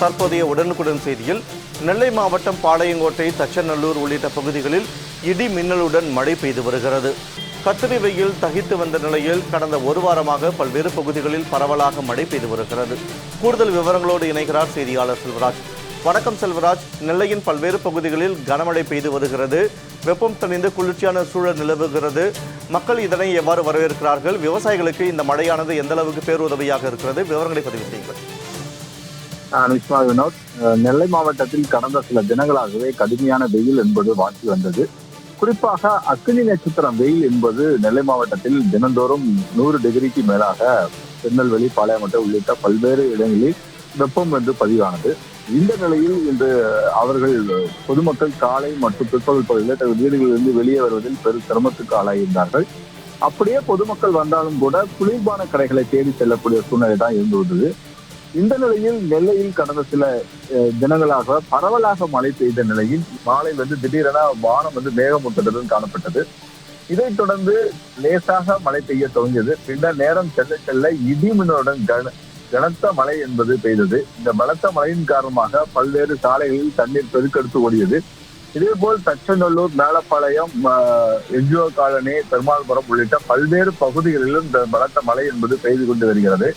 தற்போதைய உடனுக்குடன் செய்தியில் நெல்லை மாவட்டம் பாளையங்கோட்டை தச்சநல்லூர் உள்ளிட்ட பகுதிகளில் இடி மின்னலுடன் மழை பெய்து வருகிறது. கத்திரி வெயில் தகித்து வந்த நிலையில் கடந்த ஒரு வாரமாக பல்வேறு பகுதிகளில் பரவலாக மழை பெய்து வருகிறது. கூடுதல் விவரங்களோடு இணைகிறார் செய்தியாளர் செல்வராஜ். வணக்கம் செல்வராஜ். நெல்லையின் பல்வேறு பகுதிகளில் கனமழை பெய்து வருகிறது. வெப்பம் தணிந்து குளிர்ச்சியான சூழல் நிலவுகிறது. மக்கள் இதனை எவ்வாறு வரவேற்கிறார்கள்? விவசாயிகளுக்கு இந்த மழையானது எந்த அளவுக்கு பேருதவியாக இருக்கிறது? விவரங்களை பதிவு செய்யுங்கள். விஸ்வா வினோத் நெல்லை மாவட்டத்தில் கடந்த சில தினங்களாகவே கடுமையான வெயில் என்பது வாட்டி வந்தது. குறிப்பாக அக்னி நட்சத்திரம் வெயில் என்பது நெல்லை மாவட்டத்தில் தினந்தோறும் நூறு டிகிரிக்கு மேலாக திருநெல்வேலி பாளையமட்டை உள்ளிட்ட பல்வேறு இடங்களில் வெப்பம் என்று பதிவானது. இந்த நிலையில் இன்று அவர்கள் பொதுமக்கள் காலை மற்றும் பிற்பகல் பகுதியில் வீடுகளிலிருந்து வெளியே வருவதில் பெரும் சிரமத்துக்கு ஆளாகியிருந்தார்கள் அப்படியே பொதுமக்கள் வந்தாலும் கூட குளிர்பான கடைகளை தேடி செல்லக்கூடிய சூழ்நிலை தான் இருந்து வந்தது. இந்த நிலையில் நெல்லையில் கடந்த சில அஹ், தினங்களாக பரவலாக மழை பெய்த நிலையில் மாலை வந்து திடீரென வானம் வந்து மேகமூட்டத்துடன் காணப்பட்டது. இதைத் தொடர்ந்து லேசாக மழை பெய்ய துவங்கியது. பின்னர் நேரம் செல்ல செல்ல இடி மின்னலுடன் கன கனத்த மழை என்பது பெய்தது. இந்த பலத்த மழையின் காரணமாக பல்வேறு சாலைகளில் தண்ணீர் பெருக்கெடுத்து ஓடியது. இதேபோல் தச்சநல்லூர் மேலப்பாளையம் என்ஜிஓ காலனி பெருமாள்புரம் உள்ளிட்ட பல்வேறு பகுதிகளிலும் இந்த பலத்த மழை என்பது பெய்து கொண்டு வருகிறது.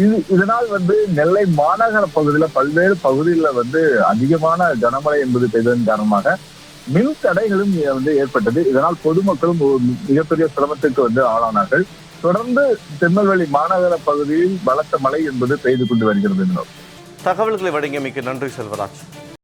இது இதனால் வந்து நெல்லை மாநகர பகுதியில பல்வேறு பகுதிகளில் வந்து அதிகமான கனமழை என்பது பெய்ததன் காரணமாக மின் தடைகளும் வந்து ஏற்பட்டது. இதனால் பொதுமக்களும் மிகப்பெரிய சிரமத்துக்கு வந்து ஆளானார்கள். தொடர்ந்து திருநெல்வேலி மாநகர பகுதியில் பலத்த மழை என்பது பெய்து கொண்டு வருகிறது. தகவல்களை வழங்கியமைக்கு நன்றி செல்வராஜ்.